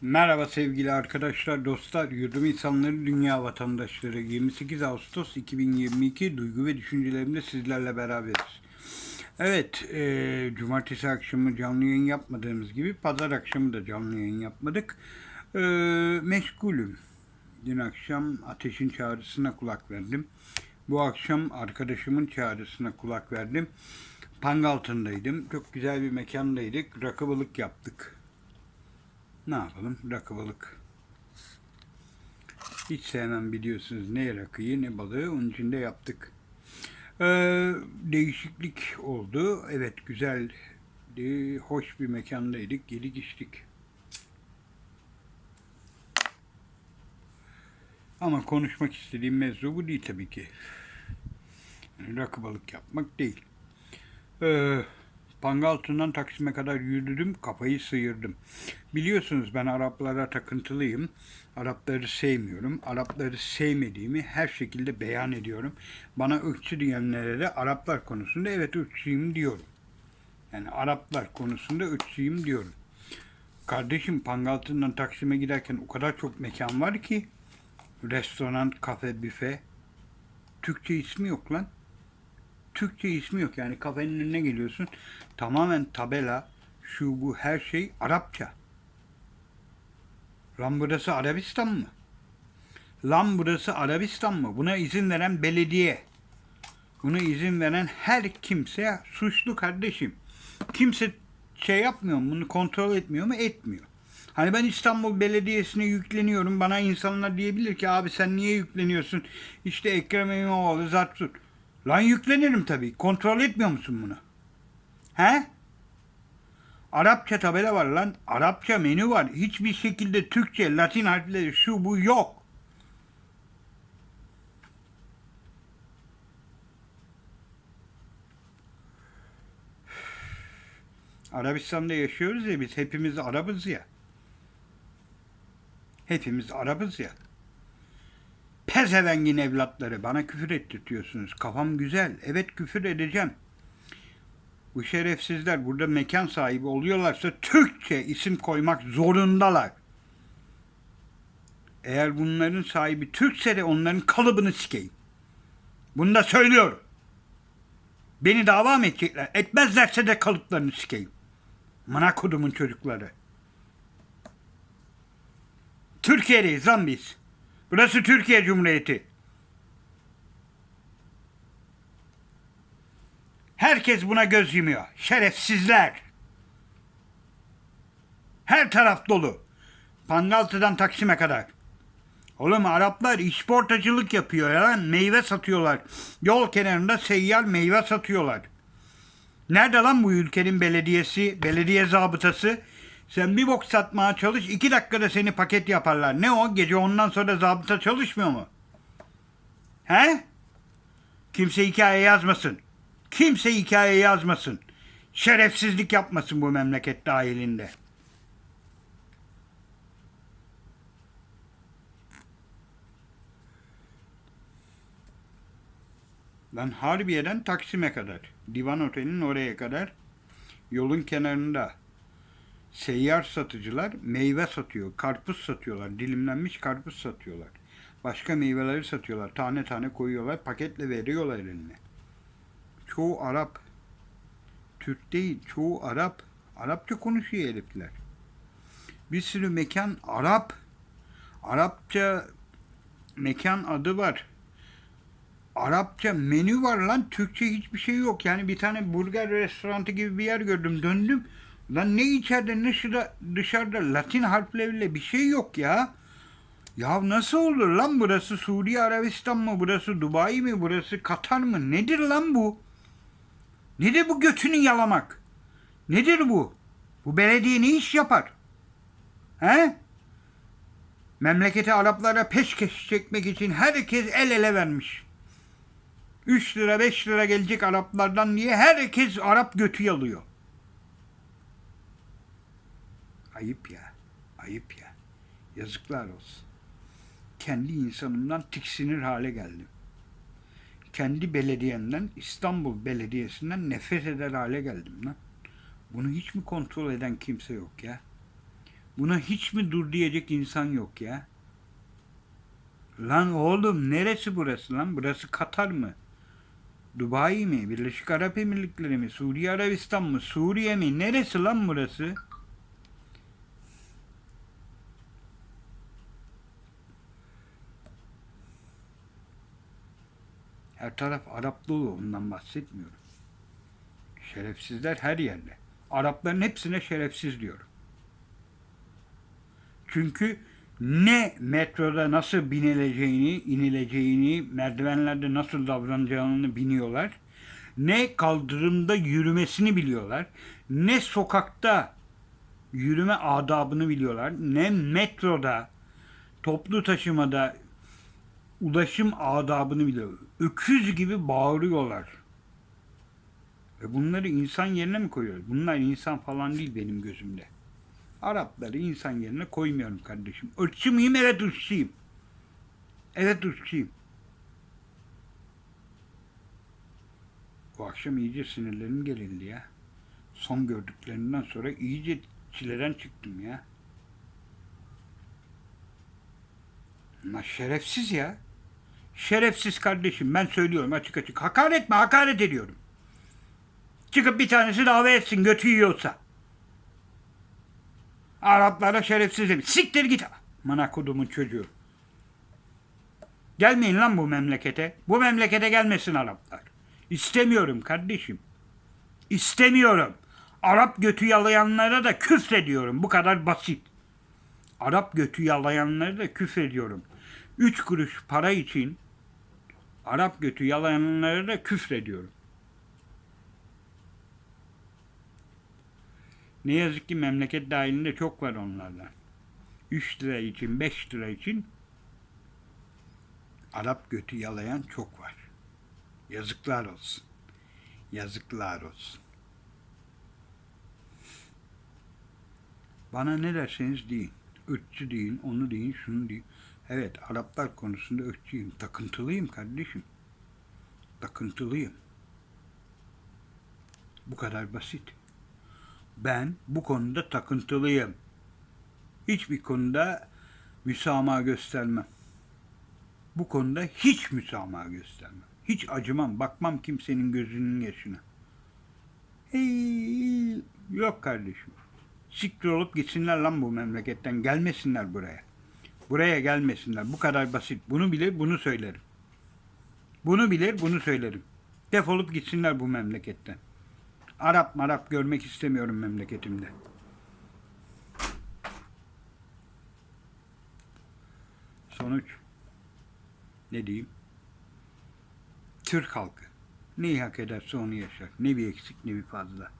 Merhaba sevgili arkadaşlar, dostlar, yurdum insanları, dünya vatandaşları. 28 Ağustos 2022 duygu ve düşüncelerimde sizlerle beraberiz. Evet, e, cumartesi akşamı canlı yayın yapmadığımız gibi pazar akşamı da canlı yayın yapmadık. E, meşgulüm. Dün akşam ateşin çağrısına kulak verdim. Bu akşam arkadaşımın çağrısına kulak verdim. Pangaltı'ndaydım. Çok güzel bir mekandaydık. Rakı balık yaptık. Ne yapalım? Rakı balık. Hiç sevmem biliyorsunuz ne rakıyı ne balığı. Onun için de yaptık. Ee, değişiklik oldu. Evet güzel, hoş bir mekandaydık. Yedik içtik. Ama konuşmak istediğim mevzu bu değil tabii ki. Yani rakı balık yapmak değil. Ee, Pangaltı'ndan Taksim'e kadar yürüdüm, kafayı sıyırdım. Biliyorsunuz ben Araplara takıntılıyım. Arapları sevmiyorum. Arapları sevmediğimi her şekilde beyan ediyorum. Bana ırkçı diyenlere de Araplar konusunda evet ırkçıyım diyorum. Yani Araplar konusunda ırkçıyım diyorum. Kardeşim Pangaltı'ndan Taksim'e giderken o kadar çok mekan var ki restoran, kafe, büfe. Türkçe ismi yok lan. Türkçe ismi yok yani kafenin önüne geliyorsun. Tamamen tabela, şu bu her şey Arapça. Lan burası Arabistan mı? Lan burası Arabistan mı? Buna izin veren belediye. Buna izin veren her kimse suçlu kardeşim. Kimse şey yapmıyor mu? Bunu kontrol etmiyor mu? Etmiyor. Hani ben İstanbul Belediyesi'ne yükleniyorum. Bana insanlar diyebilir ki abi sen niye yükleniyorsun? İşte Ekrem İmamoğlu zart zurt. Lan yüklenirim tabii. Kontrol etmiyor musun bunu? He? Arapça tabela var lan. Arapça menü var. Hiçbir şekilde Türkçe, Latin harfleri şu bu yok. Arabistan'da yaşıyoruz ya biz hepimiz Arabız ya. Hepimiz Arabız ya. Pezevengin evlatları bana küfür ettirtiyorsunuz. Kafam güzel. Evet küfür edeceğim. Bu şerefsizler burada mekan sahibi oluyorlarsa Türkçe isim koymak zorundalar. Eğer bunların sahibi Türkse de onların kalıbını sikeyim. Bunu da söylüyorum. Beni dava mı edecekler? Etmezlerse de kalıplarını sikeyim. Mana kodumun çocukları. Türkiye'deyiz lan biz. Burası Türkiye Cumhuriyeti. Herkes buna göz yumuyor. Şerefsizler. Her taraf dolu. Pangaltı'dan Taksim'e kadar. Oğlum Araplar işportacılık yapıyor ya. Meyve satıyorlar. Yol kenarında seyyar meyve satıyorlar. Nerede lan bu ülkenin belediyesi, belediye zabıtası? Sen bir bok satmaya çalış, iki dakikada seni paket yaparlar. Ne o? Gece ondan sonra zabıta çalışmıyor mu? He? Kimse hikaye yazmasın. Kimse hikaye yazmasın. Şerefsizlik yapmasın bu memleket dahilinde. Ben Harbiye'den Taksim'e kadar, Divan Oteli'nin oraya kadar yolun kenarında seyyar satıcılar meyve satıyor, karpuz satıyorlar, dilimlenmiş karpuz satıyorlar. Başka meyveleri satıyorlar, tane tane koyuyorlar, paketle veriyorlar eline. Çoğu Arap, Türk değil, çoğu Arap. Arapça konuşuyor herifler. Bir sürü mekan Arap. Arapça mekan adı var. Arapça menü var lan. Türkçe hiçbir şey yok. Yani bir tane burger restoranı gibi bir yer gördüm. Döndüm. Lan ne içeride ne dışarıda, dışarıda Latin harfleriyle bir şey yok ya. Ya nasıl olur lan burası Suriye Arabistan mı? Burası Dubai mi? Burası Katar mı? Nedir lan bu? Nedir bu götünü yalamak? Nedir bu? Bu belediye ne iş yapar? He? Memleketi Araplara peşkeş çekmek için herkes el ele vermiş. 3 lira 5 lira gelecek Araplardan diye herkes Arap götü yalıyor. Ayıp ya. Ayıp ya. Yazıklar olsun. Kendi insanımdan tiksinir hale geldim. Kendi belediyemden, İstanbul Belediyesi'nden nefret eder hale geldim lan. Bunu hiç mi kontrol eden kimse yok ya? Buna hiç mi dur diyecek insan yok ya? Lan oğlum neresi burası lan? Burası Katar mı? Dubai mi? Birleşik Arap Emirlikleri mi? Suriye Arabistan mı? Suriye mi? Neresi lan burası? Her taraf Arap dolu ondan bahsetmiyorum. Şerefsizler her yerde. Arapların hepsine şerefsiz diyorum. Çünkü ne metroda nasıl binileceğini, inileceğini, merdivenlerde nasıl davranacağını biliyorlar. Ne kaldırımda yürümesini biliyorlar. Ne sokakta yürüme adabını biliyorlar. Ne metroda, toplu taşımada ulaşım adabını biliyor. Öküz gibi bağırıyorlar. Ve bunları insan yerine mi koyuyoruz? Bunlar insan falan değil benim gözümde. Arapları insan yerine koymuyorum kardeşim. Irkçı mıyım? Evet ırkçıyım. Evet ırkçıyım. Bu akşam iyice sinirlerim gerildi ya. Son gördüklerimden sonra iyice çileden çıktım ya. Bunlar şerefsiz ya. Şerefsiz kardeşim ben söylüyorum açık açık. Hakaret mi? Hakaret ediyorum. Çıkıp bir tanesi dava etsin götü yiyorsa. Araplara şerefsiz demiş. Siktir git. Mana kodumun çocuğu. Gelmeyin lan bu memlekete. Bu memlekete gelmesin Araplar. İstemiyorum kardeşim. İstemiyorum. Arap götü yalayanlara da küfrediyorum. Bu kadar basit. Arap götü yalayanlara da küfrediyorum. Üç kuruş para için Arap götü yalayanlara da küfrediyorum. Ne yazık ki memleket dahilinde çok var onlardan. 3 lira için, 5 lira için Arap götü yalayan çok var. Yazıklar olsun. Yazıklar olsun. Bana ne derseniz deyin. Irkçı deyin, onu deyin, şunu deyin. Evet, Araplar konusunda ırkçıyım. Takıntılıyım kardeşim. Takıntılıyım. Bu kadar basit. Ben bu konuda takıntılıyım. Hiçbir konuda müsamaha göstermem. Bu konuda hiç müsamaha göstermem. Hiç acımam, bakmam kimsenin gözünün yaşına. Hey, yok kardeşim. Siktir olup gitsinler lan bu memleketten. Gelmesinler buraya. Buraya gelmesinler. Bu kadar basit. Bunu bilir, bunu söylerim. Bunu bilir, bunu söylerim. Defolup gitsinler bu memleketten. Arap marap görmek istemiyorum memleketimde. Sonuç ne diyeyim? Türk halkı neyi hak ederse onu yaşar. Ne bir eksik ne bir fazla.